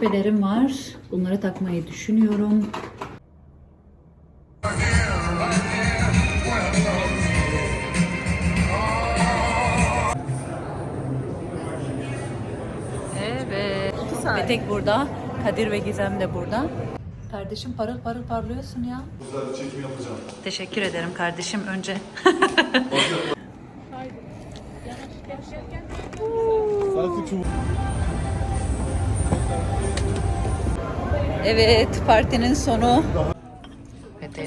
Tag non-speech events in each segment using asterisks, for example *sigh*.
küpelerim var. Bunları takmayı düşünüyorum. Evet. Petek burada. Kadir ve Gizem de burada. Kardeşim parıl parıl parlıyorsun ya. Güzel bir çekim yapacağım. Teşekkür ederim kardeşim önce. Selfie *laughs* çubuğu. Evet partinin sonu.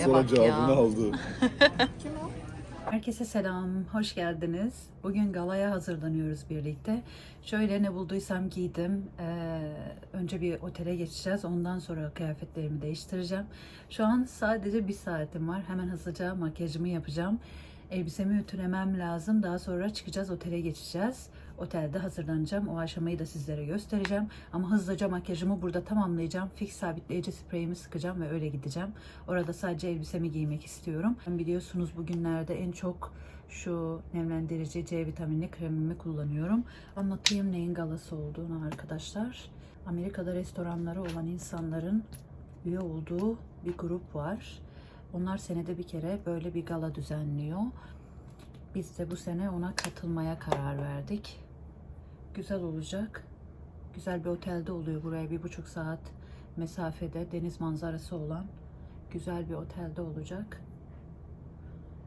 Sonra bak cevabını ya. aldı. *laughs* Herkese selam, hoş geldiniz. Bugün galaya hazırlanıyoruz birlikte. Şöyle ne bulduysam giydim. Ee, önce bir otele geçeceğiz. Ondan sonra kıyafetlerimi değiştireceğim. Şu an sadece bir saatim var. Hemen hızlıca makyajımı yapacağım. Elbisemi ütülemem lazım. Daha sonra çıkacağız, otele geçeceğiz. Otelde hazırlanacağım. O aşamayı da sizlere göstereceğim. Ama hızlıca makyajımı burada tamamlayacağım. Fix sabitleyici spreyimi sıkacağım ve öyle gideceğim. Orada sadece elbisemi giymek istiyorum. Biliyorsunuz bugünlerde en çok şu nemlendirici C vitaminli kremimi kullanıyorum. Anlatayım neyin galası olduğunu arkadaşlar. Amerika'da restoranları olan insanların üye olduğu bir grup var. Onlar senede bir kere böyle bir gala düzenliyor. Biz de bu sene ona katılmaya karar verdik. Güzel olacak. Güzel bir otelde oluyor buraya bir buçuk saat mesafede deniz manzarası olan güzel bir otelde olacak.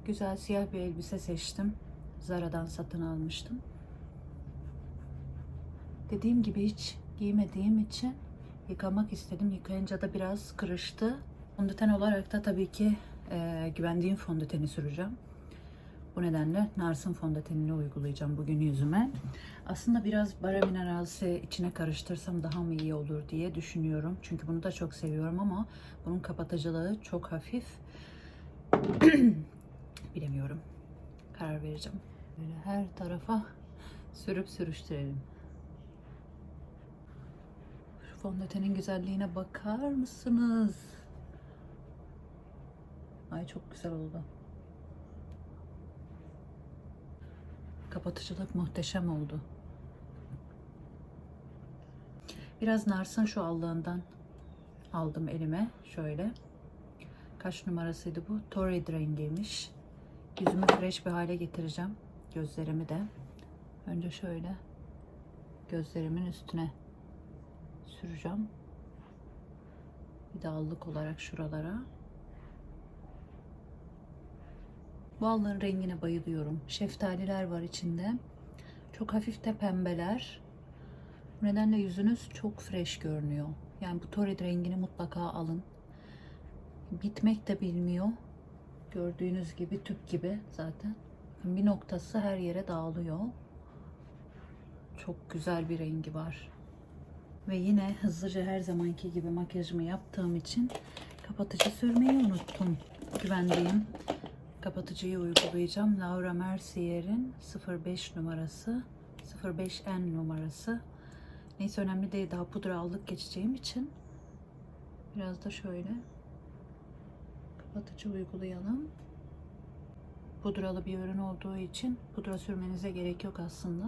Güzel siyah bir elbise seçtim. Zara'dan satın almıştım. Dediğim gibi hiç giymediğim için yıkamak istedim. Yıkayınca da biraz kırıştı. Fondöten olarak da tabii ki e, güvendiğim fondöteni süreceğim. Bu nedenle Nars'ın fondötenini uygulayacağım bugün yüzüme. Aslında biraz bara mineralsi içine karıştırsam daha mı iyi olur diye düşünüyorum. Çünkü bunu da çok seviyorum ama bunun kapatıcılığı çok hafif. *clears throat* Bilemiyorum. Karar vereceğim. Böyle her tarafa sürüp sürüştürelim. Şu fondötenin güzelliğine bakar mısınız? Ay çok güzel oldu. Kapatıcılık muhteşem oldu. Biraz Nars'ın şu allığından aldım elime. Şöyle. Kaç numarasıydı bu? Torrid rengiymiş. Yüzümü fresh bir hale getireceğim. Gözlerimi de. Önce şöyle gözlerimin üstüne süreceğim. Bir de allık olarak şuralara. Bu allığın rengine bayılıyorum. Şeftaliler var içinde. Çok hafif de pembeler. Bu nedenle yüzünüz çok fresh görünüyor. Yani bu torrid rengini mutlaka alın. Bitmek de bilmiyor. Gördüğünüz gibi tüp gibi zaten. Bir noktası her yere dağılıyor. Çok güzel bir rengi var. Ve yine hızlıca her zamanki gibi makyajımı yaptığım için kapatıcı sürmeyi unuttum. Güvendiğim kapatıcıyı uygulayacağım. Laura Mercier'in 05 numarası, 05N numarası. Neyse önemli değil. Daha pudra aldık geçeceğim için biraz da şöyle kapatıcı uygulayalım. Pudralı bir ürün olduğu için pudra sürmenize gerek yok aslında.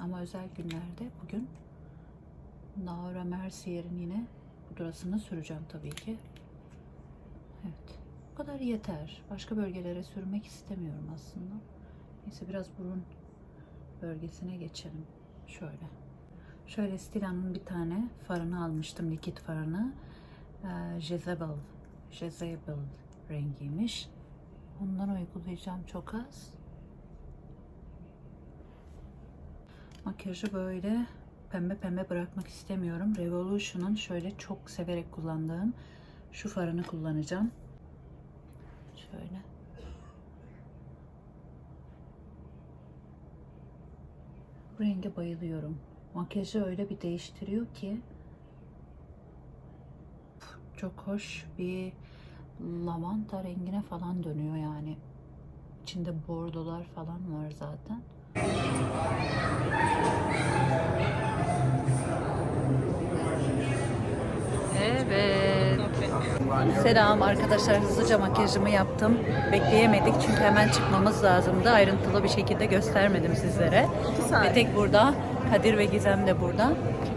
Ama özel günlerde bugün Laura Mercier'in yine pudrasını süreceğim tabii ki. Evet. Bu kadar yeter. Başka bölgelere sürmek istemiyorum aslında. Neyse biraz burun bölgesine geçelim. Şöyle. Şöyle Stila'nın bir tane farını almıştım. Likit farını. Ee, Jezebel. Jezebel rengiymiş. Ondan uygulayacağım çok az. Makyajı böyle pembe pembe bırakmak istemiyorum. Revolution'un şöyle çok severek kullandığım şu farını kullanacağım. Şöyle. Bu renge bayılıyorum. Makyajı öyle bir değiştiriyor ki çok hoş bir lavanta rengine falan dönüyor yani. İçinde bordolar falan var zaten. Evet. Selam arkadaşlar hızlıca makyajımı yaptım. Bekleyemedik çünkü hemen çıkmamız lazımdı. Ayrıntılı bir şekilde göstermedim sizlere. Ve tek burada. Kadir ve Gizem de burada.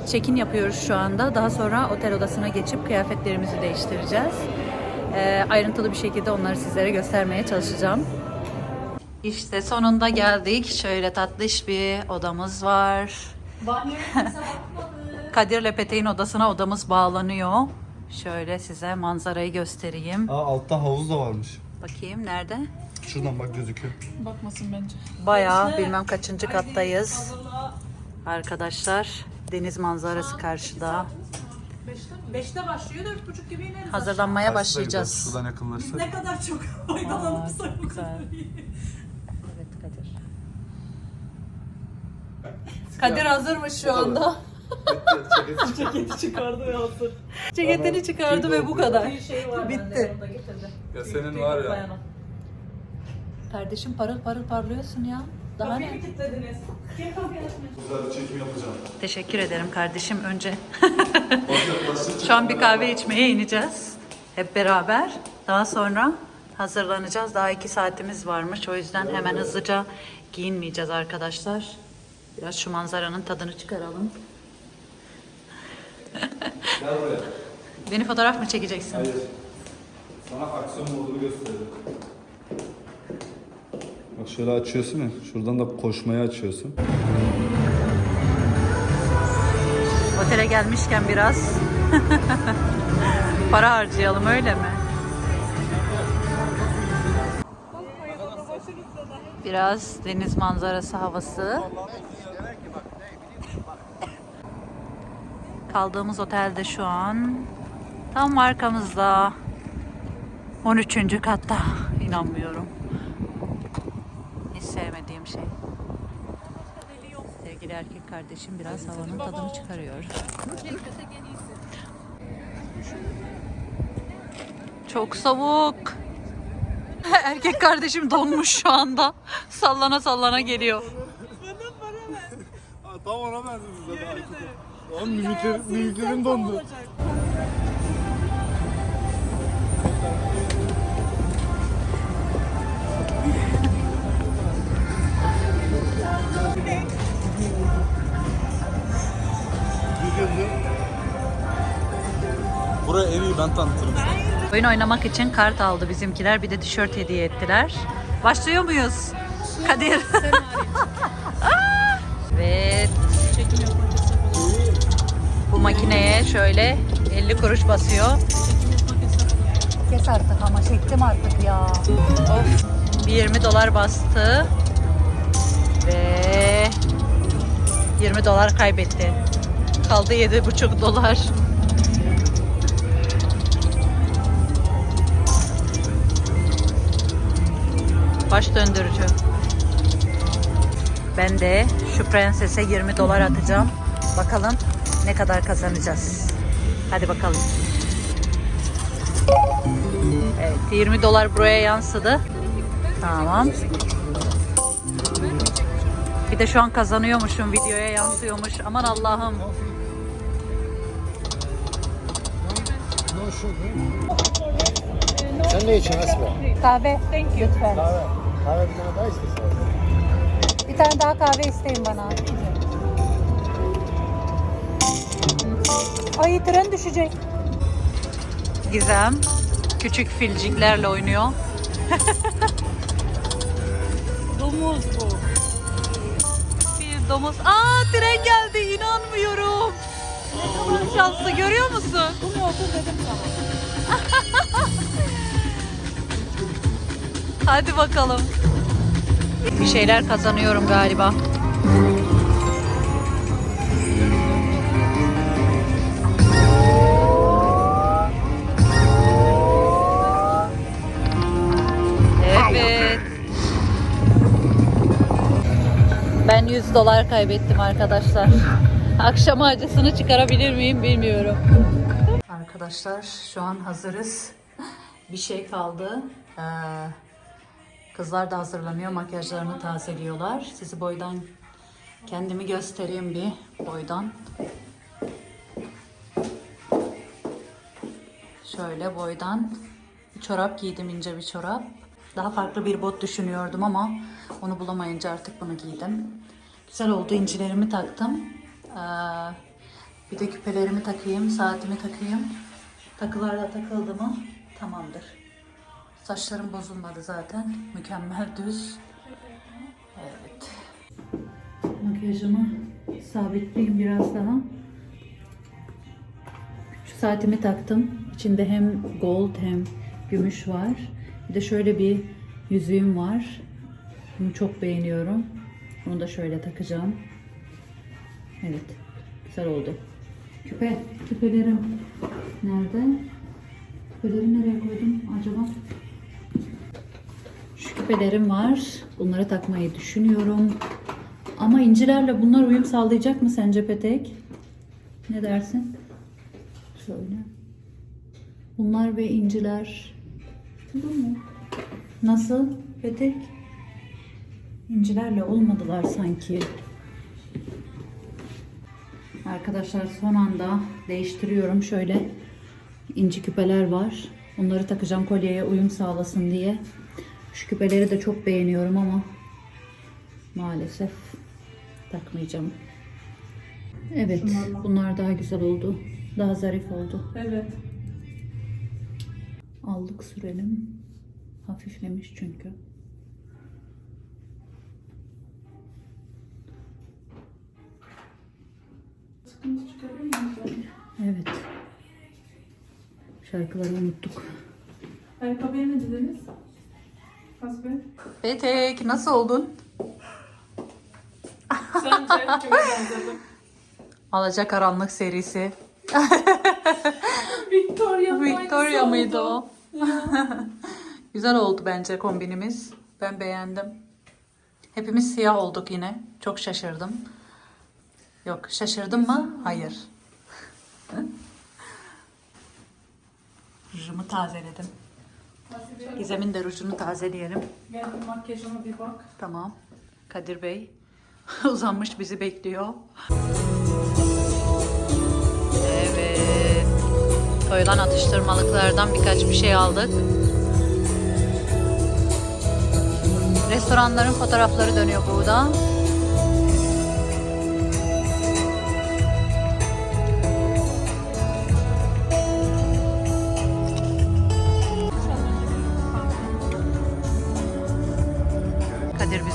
check-in yapıyoruz şu anda. Daha sonra otel odasına geçip kıyafetlerimizi değiştireceğiz. Ee, ayrıntılı bir şekilde onları sizlere göstermeye çalışacağım. İşte sonunda geldik. Şöyle tatlış bir odamız var. *laughs* Kadir'le Petek'in odasına odamız bağlanıyor. Şöyle size manzarayı göstereyim. Aa altta havuz da varmış. Bakayım nerede? Şuradan bak gözüküyor. Bakmasın bence. Bayağı bilmem kaçıncı kattayız. Arkadaşlar deniz manzarası karşıda. Beşte, beşte başlıyor, dört buçuk gibi ineriz. Hazırlanmaya Karşıda başlayacağız. gidiyoruz, Şuradan yakınlaşsak. Ne kadar çok *laughs* faydalanırsak o güzel. kadar iyi. Evet Kadir. Kadir hazırmış şu anda. Ceketi çıkardı ve hazır. Ceketini çıkardı ve bu kadar. Bir şey var Bitti. bende, onu da getirdim. Ya senin var ya. Kardeşim parıl parıl parlıyorsun ya. Daha Kapıyı ne? mı kilitlediniz? Kim kapıyı açmıyor? Güzel bir çekim yapacağım. Teşekkür ederim kardeşim önce. *laughs* Şu an bir kahve içmeye ineceğiz. Hep beraber. Daha sonra hazırlanacağız. Daha iki saatimiz varmış. O yüzden hemen hızlıca giyinmeyeceğiz arkadaşlar. Biraz şu manzaranın tadını çıkaralım. Gel buraya. Beni fotoğraf mı çekeceksin? Hayır. Sana aksiyon modunu göstereceğim. Bak şöyle açıyorsun ya. Şuradan da koşmayı açıyorsun. Otele gelmişken biraz *laughs* para harcayalım öyle mi? Biraz deniz manzarası havası. Kaldığımız otelde şu an tam arkamızda 13. katta. İnanmıyorum. Hiç sevmediğim şey. Sevgili erkek kardeşim biraz havanın tadını çıkarıyor. Çok soğuk. *laughs* Erkek kardeşim donmuş şu anda. Sallana sallana geliyor. Tam ona benzediniz zaten. Oğlum mimiklerim, mimiklerim dondu. Buraya en iyi ben tanıtırım. Oyun oynamak için kart aldı bizimkiler. Bir de tişört hediye ettiler. Başlıyor muyuz? Kadir. Makineye şöyle 50 kuruş basıyor. Kes artık ama çektim artık ya. Of. Bir 20 dolar bastı. Ve 20 dolar kaybetti. Kaldı 7,5 dolar. Baş döndürücü. Ben de şu prensese 20 dolar atacağım. Bakalım ne kadar kazanacağız. Hadi bakalım. Evet 20 dolar buraya yansıdı. Tamam. Bir de şu an kazanıyormuşum videoya yansıyormuş. Aman Allah'ım. Sen ne için Asma? Kahve. Lütfen. Kahve. Kahve bir tane daha istesin. Bir tane daha kahve isteyin bana. Ay tren düşecek. Gizem küçük filciklerle oynuyor. *laughs* Domuz bu. Bir domuz. Aa tren geldi inanmıyorum. Ne kadar şanslı görüyor musun? Bu mu otur dedim sana. *laughs* Hadi bakalım. Bir şeyler kazanıyorum galiba. Ben 100 dolar kaybettim arkadaşlar. *laughs* Akşam acısını çıkarabilir miyim bilmiyorum. Arkadaşlar şu an hazırız. Bir şey kaldı. Ee, kızlar da hazırlanıyor. Makyajlarını tazeliyorlar. Sizi boydan kendimi göstereyim bir boydan. Şöyle boydan bir çorap giydim ince bir çorap. Daha farklı bir bot düşünüyordum ama onu bulamayınca artık bunu giydim. Güzel oldu incilerimi taktım. Ee, Bir de küpelerimi takayım, saatimi takayım. Takılar da takıldı mı tamamdır. Saçlarım bozulmadı zaten. Mükemmel düz. Evet. Makyajımı sabitleyeyim biraz daha. Şu saatimi taktım. İçinde hem gold hem gümüş var. Bir de şöyle bir yüzüğüm var. Bunu çok beğeniyorum. Bunu da şöyle takacağım. Evet. Güzel oldu. Küpe. Küpelerim nerede? Küpeleri nereye koydum acaba? Şu küpelerim var. Bunları takmayı düşünüyorum. Ama incilerle bunlar uyum sağlayacak mı sence Petek? Ne dersin? Şöyle. Bunlar ve inciler. Nasıl Petek? İncilerle olmadılar sanki. Arkadaşlar son anda değiştiriyorum. Şöyle inci küpeler var. Onları takacağım kolyeye uyum sağlasın diye. Şu küpeleri de çok beğeniyorum ama maalesef takmayacağım. Evet, bunlar daha güzel oldu. Daha zarif oldu. Evet. Aldık sürelim. Hafiflemiş çünkü. Sıkıntı çıkarıyor musun? Evet. Şarkıları unuttuk. Ayakkabıya ne dediniz? Hasbe. Petek nasıl oldun? Sence kime benzedim? Alacakaranlık serisi. Victoria. *laughs* Victoria mıydı o? *laughs* Güzel oldu bence kombinimiz. Ben beğendim. Hepimiz siyah olduk yine. Çok şaşırdım. Yok şaşırdım mı? Hayır. Rujumu tazeledim. Gizem'in de rujunu tazeleyelim. Gel bir makyajıma bir bak. Tamam. Kadir Bey *laughs* uzanmış bizi bekliyor. Evet. Koyulan atıştırmalıklardan birkaç bir şey aldık. Restoranların fotoğrafları dönüyor burada.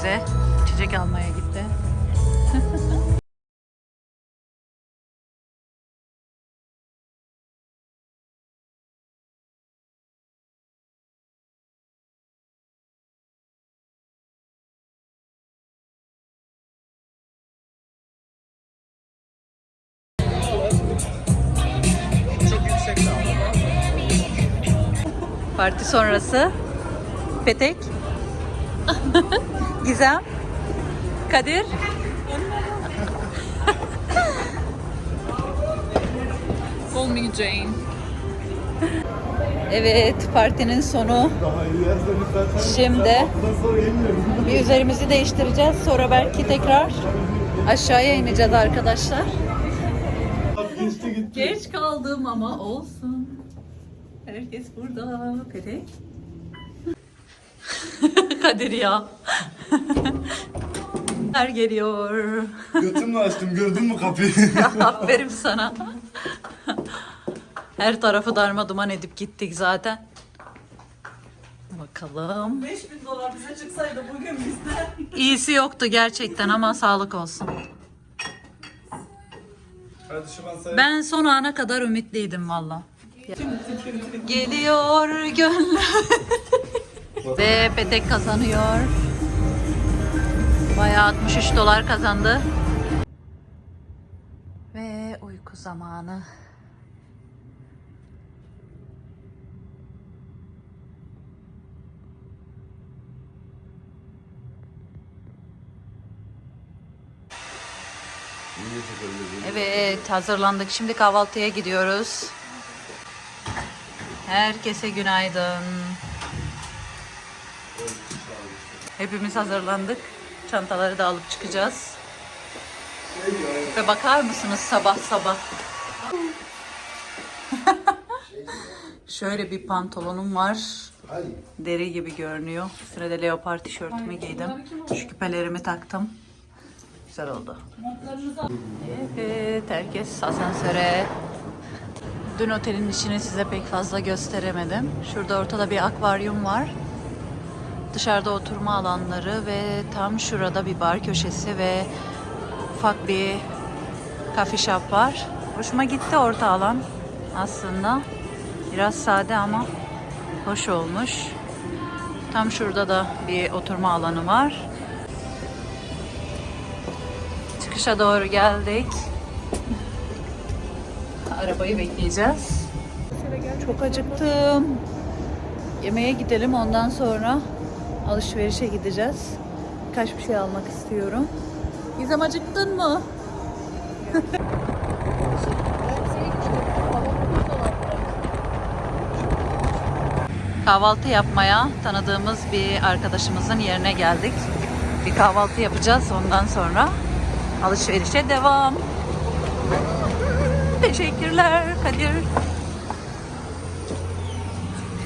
Bize içecek almaya gitti. Parti sonrası Petek *laughs* Gizem Kadir Call me Jane. Evet partinin sonu. Şimdi bir üzerimizi değiştireceğiz. Sonra belki tekrar aşağıya ineceğiz arkadaşlar. Geç kaldım ama olsun. Herkes burada. Petek. *laughs* Kadir ya. *laughs* Her geliyor. Götümle açtım gördün mü kapıyı? *laughs* Aferin sana. Her tarafı darma duman edip gittik zaten. Bakalım. 5000 dolar bize çıksaydı bugün bizde. İyisi yoktu gerçekten ama sağlık olsun. Masaya. Ben son ana kadar ümitliydim valla. Geliyor gönlüm. Ve Petek kazanıyor. Bayağı 63 dolar kazandı. Ve uyku zamanı. Evet hazırlandık. Şimdi kahvaltıya gidiyoruz. Herkese günaydın. Hepimiz hazırlandık. Çantaları da alıp çıkacağız. Ve bakar mısınız sabah sabah? *laughs* Şöyle bir pantolonum var. Deri gibi görünüyor. Üstüne de leopar tişörtümü giydim. Şu küpelerimi taktım. Güzel oldu. Evet, herkes asansöre. Dün otelin içini size pek fazla gösteremedim. Şurada ortada bir akvaryum var. Dışarıda oturma alanları ve tam şurada bir bar köşesi ve ufak bir coffee shop var. Hoşuma gitti orta alan aslında. Biraz sade ama hoş olmuş. Tam şurada da bir oturma alanı var. Çıkışa doğru geldik. Arabayı bekleyeceğiz. Çok acıktım. Yemeğe gidelim ondan sonra alışverişe gideceğiz. Birkaç bir şey almak istiyorum. Gizem acıktın mı? *laughs* Kahvaltı yapmaya tanıdığımız bir arkadaşımızın yerine geldik. Bir kahvaltı yapacağız ondan sonra alışverişe devam. Teşekkürler Kadir.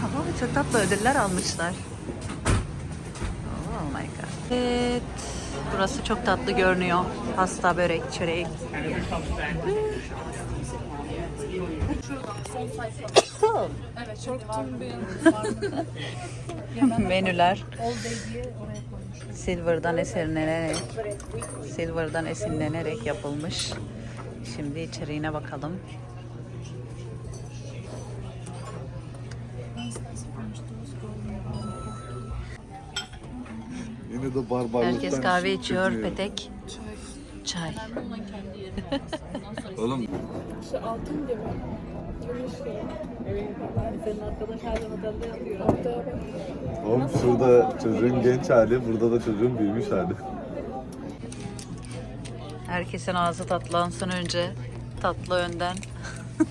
Aa, çok tatlı ödüller almışlar. Evet. Burası çok tatlı görünüyor. Pasta, börek, çörek. *laughs* Menüler. Silver'dan esinlenerek Silver'dan esinlenerek yapılmış. Şimdi içeriğine bakalım. De barbarlıktan Herkes kahve içiyor. çıkmıyor. Petek. Çay. *laughs* Oğlum İşte altın gibi. Senin arkadaş her zaman otelde yatıyor. Oğlum şurada çocuğun genç hali, burada da çocuğun büyümüş hali. Herkesin ağzı tatlansın önce. Tatlı önden. *laughs*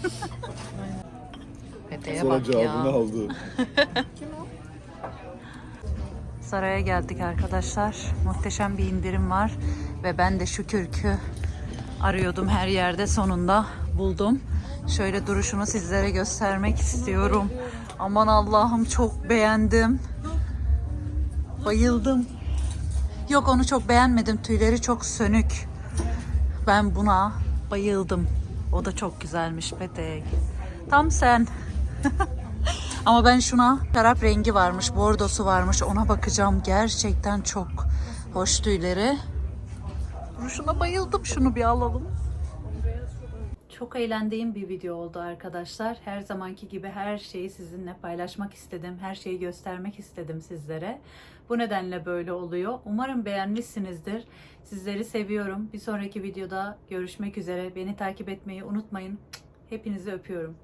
Peteğe Sonra bak cevabını ya. aldı. *laughs* Saraya geldik arkadaşlar. Muhteşem bir indirim var. Ve ben de şu kürkü arıyordum her yerde. Sonunda buldum. Şöyle duruşunu sizlere göstermek istiyorum. Aman Allah'ım çok beğendim. Bayıldım. Yok onu çok beğenmedim. Tüyleri çok sönük. Ben buna bayıldım. O da çok güzelmiş petek. Tam sen. *laughs* Ama ben şuna şarap rengi varmış, bordosu varmış. Ona bakacağım. Gerçekten çok hoş tüyleri. Şuna bayıldım. Şunu bir alalım. Çok eğlendiğim bir video oldu arkadaşlar. Her zamanki gibi her şeyi sizinle paylaşmak istedim. Her şeyi göstermek istedim sizlere. Bu nedenle böyle oluyor. Umarım beğenmişsinizdir. Sizleri seviyorum. Bir sonraki videoda görüşmek üzere. Beni takip etmeyi unutmayın. Hepinizi öpüyorum.